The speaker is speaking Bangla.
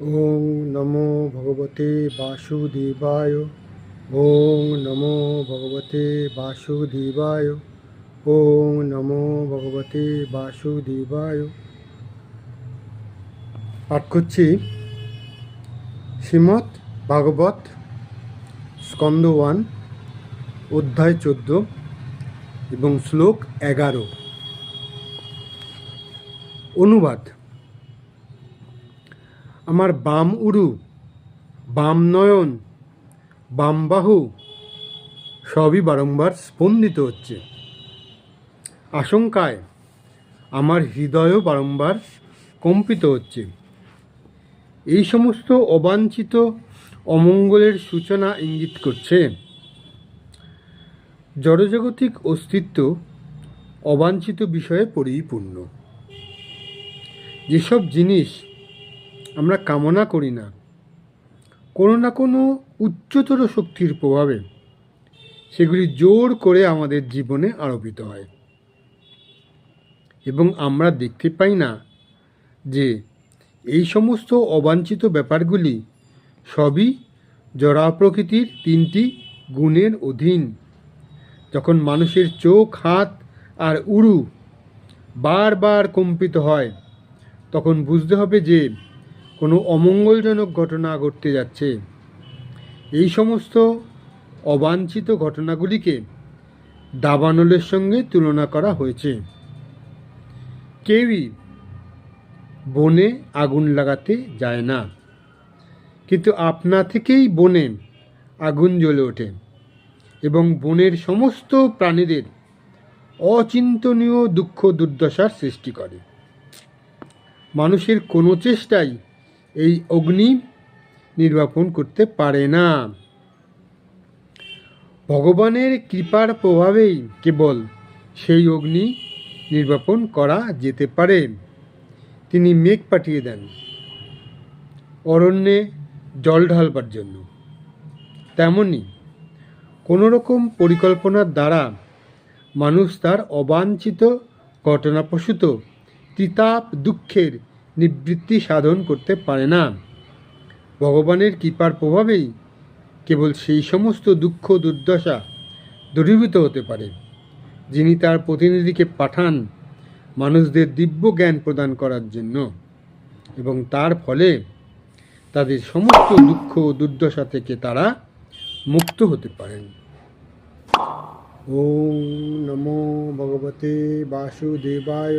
ওং নমো ভগবতে বাসুদেবায় ওং নমো ভগবতে বাসুদেবায় ওং নমো ভগবতে বাসুদেবায়। পাঠ করছি শ্রীমৎ ভাগবত স্কন্দ ওয়ান, অধ্যায় চোদ্দ এবং শ্লোক এগারো। অনুবাদ। আমার বাম উরু, বাম নয়ন, বাম বাহু, সবই বারংবার স্পন্দিত হচ্ছে। আশঙ্কায় আমার হৃদয়ও বারংবার কম্পিত হচ্ছে। এই সমস্ত অবাঞ্ছিত অমঙ্গলের সূচনা ইঙ্গিত করছে। জড়জাগতিক অস্তিত্ব অবাঞ্ছিত বিষয়ে পরিপূর্ণ। যেসব জিনিস আমরা কামনা করি না। কোনো না কোনো উচ্চতর শক্তির প্রভাবে সেগুলি জোর করে আমাদের জীবনে আরোপিত হয়। এবং আমরা দেখতে পাই না যে এই সমস্ত অবাঞ্ছিত ব্যাপারগুলি সবই জড়া প্রকৃতির তিনটি গুণের অধীন। যখন মানুষের চোখ, হাত আর উড়ু বারবার কম্পিত হয়, তখন বুঝতে হবে যে কোনো অমঙ্গলজনক ঘটনা ঘটতে যাচ্ছে। এই সমস্ত অবাঞ্ছিত ঘটনাগুলিকে দাবানলের সঙ্গে তুলনা করা হয়েছে। কেউই বনে আগুন লাগাতে যায় না। কিন্তু আপনা থেকেই বনে আগুন জ্বলে ওঠে এবং বনের সমস্ত প্রাণীদের অচিন্তনীয় দুঃখ দুর্দশার সৃষ্টি করে। মানুষের কোনো চেষ্টাই এই অগ্নি নির্বাপন করতে পারে না। ভগবানের কৃপার প্রভাবেই কেবল সেই অগ্নি নির্বাপন করা যেতে পারে। তিনি মেঘ পাঠিয়ে দেন অরণ্যে জল ঢালবার জন্য। তেমনি কোনো রকম পরিকল্পনার দ্বারা মানুষ তার অবাঞ্ছিত ঘটনাপ্রসূত তিতাপ দুঃখের নিবৃত্তি সাধন করতে পারে না। ভগবানের কৃপার প্রভাবেই কেবল সেই সমস্ত দুঃখ, দুর্দশা দূরীভূত হতে পারে। যিনি তার প্রতিনিধিকে পাঠান মানুষদের দিব্য জ্ঞান প্রদান করার জন্য এবং তার ফলে তাদের সমস্ত দুঃখ, দুর্দশা থেকে তারা মুক্ত হতে পারেন। ও নমো ভগবতে বাসুদেবায়।